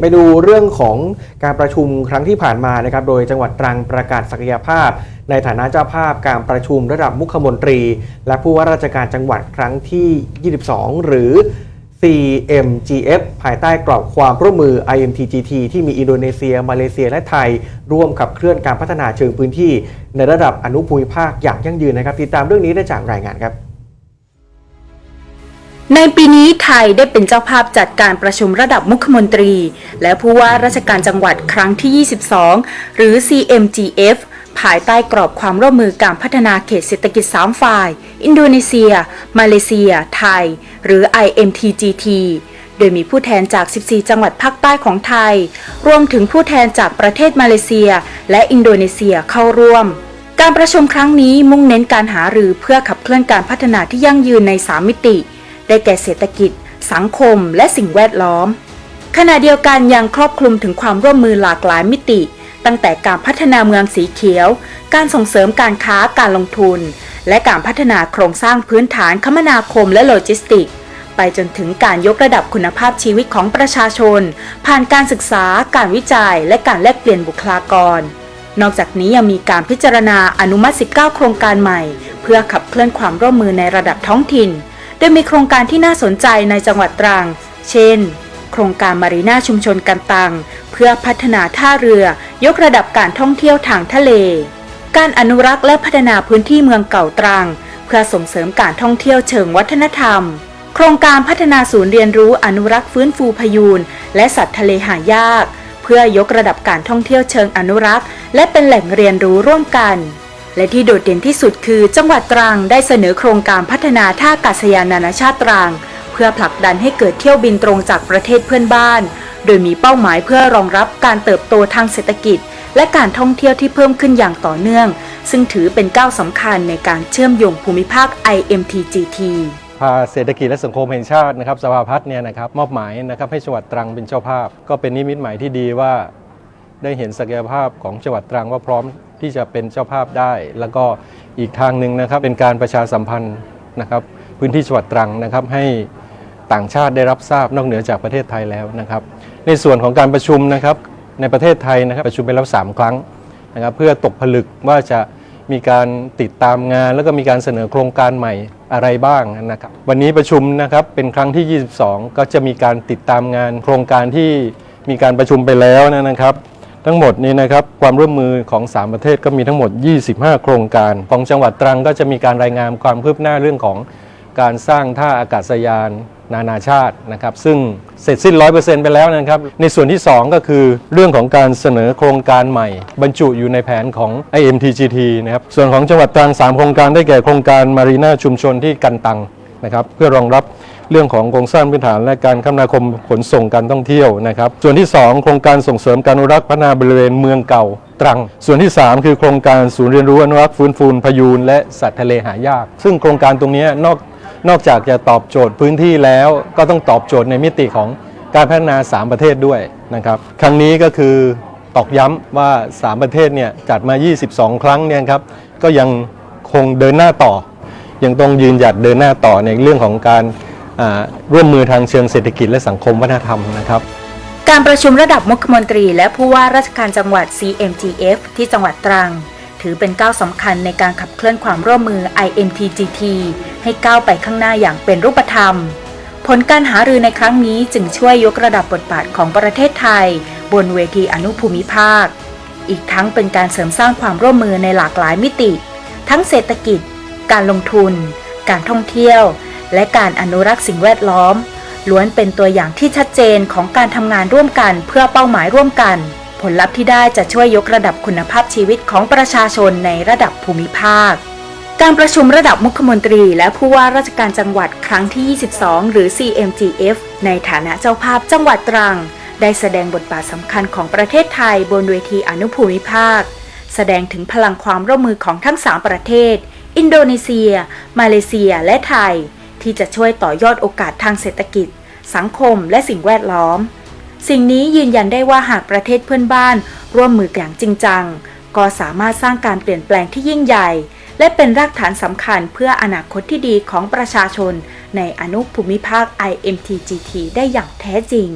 ไปดูเรื่องของการประชุมครั้งที่ผ่านมานะครับ โดยจังหวัดตรังประกาศศักยภาพ ในฐานะเจ้าภาพการประชุมระดับมุขมนตรี และผู้ว่าราชการจังหวัดครั้งที่ 22 หรือ CMGF ภายใต้กรอบความร่วมมือ IMTGT ที่มีอินโดนีเซีย มาเลเซีย และไทย ร่วมขับเคลื่อนการพัฒนาเชิงพื้นที่ ในระดับอนุภูมิภาคอย่างยั่งยืนนะครับ ติดตามเรื่องนี้ได้จากรายงานครับ ในปีนี้ไทยได้เป็นเจ้าภาพจัดการประชุมระดับมุขมนตรี และผู้ว่าราชการจังหวัดครั้งที่ 22 หรือ CMGF ภายใต้กรอบความร่วมมือการพัฒนาเขตเศรษฐกิจ 3 ฝ่าย อินโดนีเซีย มาเลเซีย ไทย หรือ IMTGT โดยมีผู้แทนจาก 14 จังหวัดภาคใต้ของไทย รวมถึงผู้แทนจากประเทศมาเลเซีย และอินโดนีเซียเข้าร่วมการประชุมครั้งนี้มุ่งเน้นการหารือเพื่อขับเคลื่อนการพัฒนาที่ยั่งยืนใน 3 มิติ ได้แก่เศรษฐกิจ สังคม และสิ่งแวดล้อม ขณะเดียวกันยังครอบคลุมถึงความร่วมมือหลากหลายมิติ ตั้งแต่การพัฒนาเมืองสีเขียว การส่งเสริมการค้าการลงทุน และการพัฒนาโครงสร้างพื้นฐานคมนาคมและโลจิสติกส์ไปจนถึงการยกระดับคุณภาพชีวิตของประชาชน ผ่านการศึกษา การวิจัย และการแลกเปลี่ยนบุคลากร นอกจากนี้ยังมีการพิจารณาอนุมัติ 19 โครงการใหม่ เพื่อขับเคลื่อนความร่วมมือในระดับท้องถิ่น โดยมีโครงการที่น่าสนใจในจังหวัดตรัง เช่น โครงการมารีนาชุมชนกันตัง เพื่อพัฒนาท่าเรือยกระดับการท่องเที่ยวทางทะเล การอนุรักษ์และพัฒนาพื้นที่เมืองเก่าตรัง เพื่อส่งเสริมการท่องเที่ยวเชิงวัฒนธรรม โครงการพัฒนาศูนย์เรียนรู้อนุรักษ์ฟื้นฟูพยูนและสัตว์ทะเลหายาก เพื่อยกระดับการท่องเที่ยวเชิงอนุรักษ์ และเป็นแหล่งเรียนรู้ร่วมกัน และที่โดดเด่นที่สุดคือจังหวัดตรังได้เสนอโครงการพัฒนาท่าอากาศยานนานาชาติตรัง เพื่อผลักดันให้เกิดเที่ยวบินตรงจากประเทศเพื่อนบ้าน โดยมีเป้าหมายเพื่อรองรับการเติบโตทางเศรษฐกิจ และการท่องเที่ยวที่เพิ่มขึ้นอย่างต่อเนื่อง ซึ่งถือเป็นก้าวสำคัญในการเชื่อมโยงภูมิภาค IMTGT พาเศรษฐกิจและสังคมแห่งชาตินะครับสภาพัฒน์เนี่ยนะครับมอบหมายนะครับให้จังหวัดตรังเป็นเจ้าภาพ ก็เป็นนิมิตหมายที่ดีว่า ได้เห็นศักยภาพของจังหวัดตรังว่าพร้อมที่จะเป็นเจ้าภาพได้ แล้วก็อีกทางหนึ่งนะครับเป็นการประชาสัมพันธ์นะครับ พื้นที่จังหวัดตรังนะครับให้ต่างชาติได้รับทราบนอกเหนือจากประเทศไทยแล้วนะครับ ในส่วนของการประชุมนะครับในประเทศไทยนะครับประชุมไปแล้ว 3 ครั้งนะครับเพื่อตกผลึกว่าจะมีการติดตามงาน แล้วก็มีการเสนอโครงการใหม่อะไรบ้างนะครับ วันนี้ประชุมนะครับเป็นครั้งที่ 22 ก็จะมีการติดตามงาน โครงการที่มีการประชุมไปแล้วนะครับ ทั้งหมดนี้นะครับความร่วมมือของ 3 ประเทศก็มีทั้งหมด 25 โครงการ ของจังหวัดตรังก็จะมีการรายงานความคืบหน้าเรื่องของการสร้างท่าอากาศยานนานาชาตินะครับซึ่งเสร็จสิ้น 100%ไปแล้วนะครับ ในส่วนที่ 2 ก็คือเรื่องของการเสนอโครงการใหม่ บรรจุอยู่ในแผนของ IMTGT นะครับส่วนของจังหวัดตรัง 3 โครงการได้แก่โครงการมารีนาชุมชนที่กันตังนะครับเพื่อรองรับ เรื่องของโครงสร้างพื้นฐานและการคมนาคมขนส่งการท่องเที่ยวนะครับ ส่วนที่ 2 โครงการส่งเสริมการอนุรักษ์พัฒนาบริเวณเมืองเก่าตรัง ส่วนที่ 3 คือโครงการศูนย์เรียนรู้อนุรักษ์ฟื้นฟูพยูนและสัตว์ทะเลหายาก ซึ่งโครงการตรงนี้นอกนอกจากจะตอบโจทย์พื้นที่แล้วก็ต้องตอบโจทย์ในมิติของการพัฒนา 3 ประเทศด้วยนะครับครั้งนี้ก็คือตอกย้ำว่า 3 ประเทศเนี่ยจัดมา 22 ครั้งเนี่ยครับก็ยังคงเดินหน้าต่อ ยังต้องยืนหยัดเดินหน้าต่อในเรื่องของการ ร่วมมือทางเชิงเศรษฐกิจและสังคมวัฒนธรรมนะครับ การประชุมระดับมุขมนตรี และผู้ว่าราชการจังหวัด CMGF ที่จังหวัดตรัง ถือเป็นก้าวสำคัญในการขับเคลื่อนความร่วมมือ IMTGT ให้ก้าวไปข้างหน้าอย่างเป็นรูปธรรม ผลการหารือในครั้งนี้จึงช่วยยกระดับบทบาทของประเทศไทย บนเวทีอนุภูมิภาค อีกทั้งเป็นการเสริมสร้างความร่วมมือในหลากหลายมิติ ทั้งเศรษฐกิจ การลงทุน การท่องเที่ยว และการอนุรักษ์สิ่งแวดล้อม ล้วนเป็นตัวอย่างที่ชัดเจนของการทำงานร่วมกันเพื่อเป้าหมายร่วมกัน ผลลัพธ์ที่ได้จะช่วยยกระดับคุณภาพชีวิตของประชาชนในระดับภูมิภาค การประชุมระดับมุขมนตรีและผู้ว่าราชการจังหวัดครั้งที่ 22 หรือ CMGF ในฐานะเจ้าภาพจังหวัดตรัง ได้แสดงบทบาทสำคัญของประเทศไทยบนเวทีอนุภูมิภาค แสดงถึงพลังความร่วมมือของทั้ง 3 ประเทศ อินโดนีเซีย มาเลเซีย และไทย ที่จะช่วยต่อยอดโอกาสทางเศรษฐกิจ สังคมและสิ่งแวดล้อม สิ่งนี้ยืนยันได้ว่าหากประเทศเพื่อนบ้าน ร่วมมือกันอย่างจริงจัง ก็สามารถสร้างการเปลี่ยนแปลงที่ยิ่งใหญ่ และเป็นรากฐานสำคัญเพื่ออนาคตที่ดีของประชาชน ในอนุภูมิภาค IMTGT ได้อย่างแท้จริง